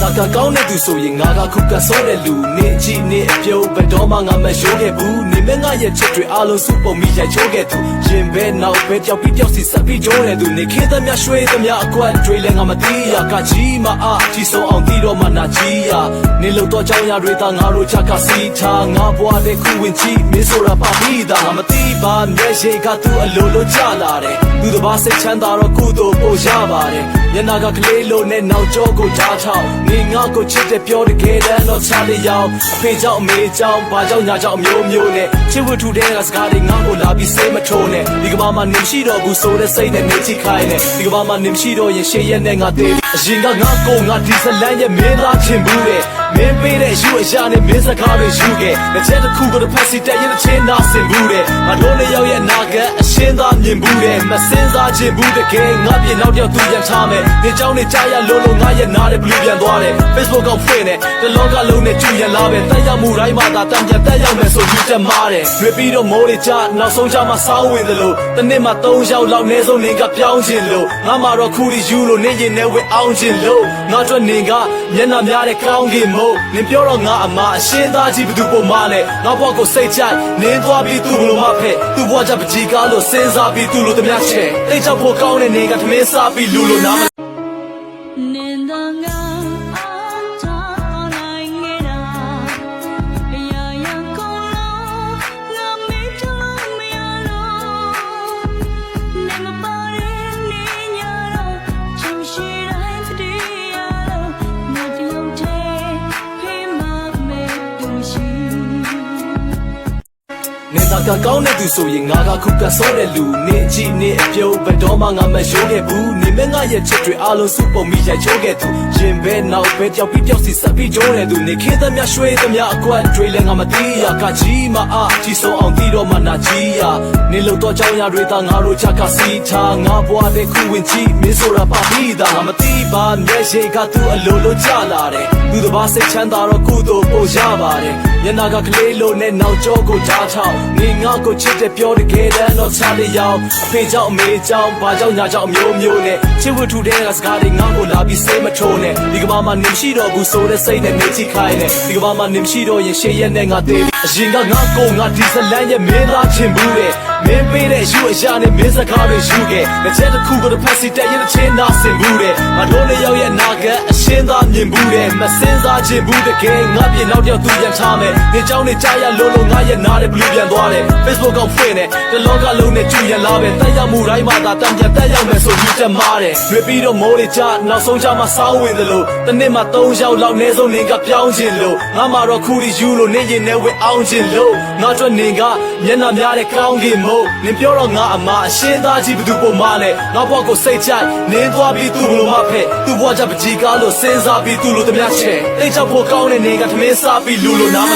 တာကကောင်းတဲ့သူဆိုရင်ငါကခုကဆောတဲ့လူနေကြည့်နေအပြုံးဘယ်တော့မှငါမရိုးခဲ့ဘူးနေမဲ့ငါရဲ့ချစ်တွေအားလုံးစုပုံမိရိုက်ချိုးခဲ့သူရင်ပဲနောက်ပဲကြောက်ပြီးပျောက်စီဆက်ပြီးကြိုးတဲ့သူနေခေသမျှရွှေသမျှအကွက်တွေလည်းငါမသိရကကြီးမအားကြည်ဆုံးအောင်တီးတော့မှနာကြီးရနေလို့တော့ကြောင်းရတွေသာငါတို့ချကစီထားငါဘွားတဲ့ခုဝင်ကြည့်မင်းဆိုတာပါပြီးသားငါမသိပါမျက်ရည်ကသူ့အလိုလိုကြလာတယ်သူတစ်ပါးစိတ်ချမ်းသာတော့ကုသိုလ်ပို့ရပါတယ်ညနာကကလေးလိုနဲ့နောက်ကျောကိုဓာတ်ထောက်နေငါကိုချစ်တဲ့ပြောတကယ်တမ်းတော့ချတဲ့ရောင်အဖေကြောင့်အမေကြောင့်ဘာကြောင့်ညာကြောင့်အမျိုးမျိုးနဲ့ချစ်ဝတ်ထူတဲ့ကစကားတွေငါ့ကိုလာပြီးစိတ်မထိုးနဲ့ဒီကမ္ဘာမှာနေမရှိတော့ဘူးဆိုတဲ့စိတ်နဲ့နေချိခိုင်းနဲ့ဒီကမ္ဘာမှာနေမရှိတော့ရင်ရှေ့ရက်နဲ့ငါသေးအရင်ကငါကိုငါဒီဇလန်ရဲ့မင်းသားချင်ဘူးတဲ့ မင်းပေးတဲ့ယူအရာနဲ့မင်းစကားတွေယူခဲ့တစ်ချက်တစ်ခုကိုတစ်ဖက်စီတက်ရင်တစ်ချင်းနာဆင်ဘူးတဲ့ငါတို့လေးယောက်ရဲ့နာကအရှင်းသားမြင်ဘူးတဲ့မစင်စားခြင်းဘူးတကယ်ငါပြင်နောက်တယောက်သူပြန်ချမယ်ဒီเจ้าနေကြားရလို့လို့ငါရဲ့နားတဲ့ဘလူးပြန်သွားတယ် Facebook ကဖွင့်နေတလောကလုံးနဲ့ကျူရလာပဲတက်ရောက်မှုတိုင်းမှာသာတံပြန်တက်ရောက်မယ်ဆိုယူတက်မားတယ်တွေ့ပြီးတော့မိုးတွေချနောက်ဆုံးချမှာစောင်းဝင်သလိုတစ်နှစ်မှာ၃ယောက်လောက်နေဆုံးနေကပြောင်းခြင်းလို့ငါမှာတော့ခူရီယူလို့နေရင်နဲ့ဝဲအောင်ခြင်းလို့ငါတို့နေကမျက်နှာများတဲ့ကောင်းကင် မို့နင်ပြောတော့ငါအမအရှင်းသားကြီးဘသူပုံမနဲ့ငါဘွားကိုစိတ်ချိုက်နင်းသွားပြီးသူ့ဘလို့မဖက်သူ့ဘွားချပကြီးကားလို့စဉ်းစားပြီးသူ့လိုတမချဲတိတ်ချဖို့ကောင်းတဲ့နေကသမင်းစားပြီးလူလိုနာမ ကကောင်းတဲ့သူဆိုရင်ငါကခုကဆောတဲ့လူနေကြည့်နေအပြုံးဘယ်တော့မှငါမရိုးခဲ့ဘူးနေမဲ့ငါရဲ့ချစ်တွေအားလုံးစုပုံမိရိုက်ချိုးခဲ့သူရင်ပဲနောက်ပဲကြောက်ပြီးပျောက်စီဆက်ပြီးကြိုးတဲ့သူနေခေသမျှရွှေသမျှအကွက်တွေလည်းငါမသိရကကြီးမအားကြည်ဆုံးအောင်တီးတော့မှနာကြီးရနေလို့တော့ကြောင်းရတွေသာငါတို့ချကစီထားငါဘွားတဲ့ခုဝင်ကြည့်မင်းဆိုတာပါပြီးသားငါမသိပါမျက်ရည်ကသူ့အလိုလိုကြလာတယ်သူတစ်ပါးစိတ်ချမ်းသာတော့ကုသိုလ်ပို့ရပါတယ်ညနာကကလေးလိုနဲ့နောက်ကျောကိုဓာတ်ထောက်နေငါကိုချစ်တဲ့ပြောတကယ်တမ်းတော့ချတဲ့ရောင်အဖေကြောင့်အမေကြောင့်ဘာကြောင့်ညာကြောင့်အမျိုးမျိုးနဲ့ချစ်ဝတ်ထူတဲ့ကစကားတွေငါကိုလာပြီးစိတ်မထိုးနဲ့ဒီကမ္ဘာမှာနေမရှိတော့ဘူးဆိုတဲ့စိတ်နဲ့နေချိခိုင်းနဲ့ဒီကမ္ဘာမှာနေမရှိတော့ရင်ရှေ့ရက်နဲ့ငါသေးအရင်ကငါကိုငါဒီဇလန်ရဲ့မင်းသားချင်ဘူးတဲ့မင်းပေးတဲ့ယူအရာနဲ့မင်းစကားတွေယူခဲ့တစ်ချက်တစ်ခုကိုတစ်ဖက်စီတက်ရင်တစ်ချင်းနာဆင်ဘူးတဲ့ငါတို့လေးယောက်ရဲ့နာကအရှင်းသား မြင်ဘူးတဲ့မစင်စားခြင်းဘူးတကယ်ငါပြင်နောက်တယောက်သူပြန်ချမယ်နေเจ้าနေကြားရလို့လို့ငါရဲ့နာတဲ့ဘလူးပြန်သွားတယ် Facebook ကဖွင့်နေတလောကလုံးနဲ့ကျူရလာပဲတက်ရောက်မှုတိုင်းမှာသာတံပြန်တက်ရောက်မယ်ဆိုယူတက်မားတယ်တွေ့ပြီးတော့မိုးတွေချနောက်ဆုံးချမှာစောင်းဝင်သလိုတစ်နှစ်မှာ၃ယောက်လောက်နေဆုံးနေကပြောင်းခြင်းလို့ငါမှာတော့ခူရီယူလို့နေရင်နဲ့ဝဲအောင်ခြင်းလို့ငါတို့နေကမျက်နှာများတဲ့ကောင်းကင်မို့နင်ပြောတော့ငါအမအရှင်းသားကြီးဘသူပုံမနဲ့ငါဘွားကိုစိတ်ချိုက်နင်းသွားပြီးသူ့ဘလို့မဖက်သူ့ဘွားချပကြီးကားလို့စဉ်းစား ပြီးသူ့လိုတမချဲတိတ်ချဖို့ကောင်းတဲ့နေကသမင်းစားပြီးလူလိုနာမ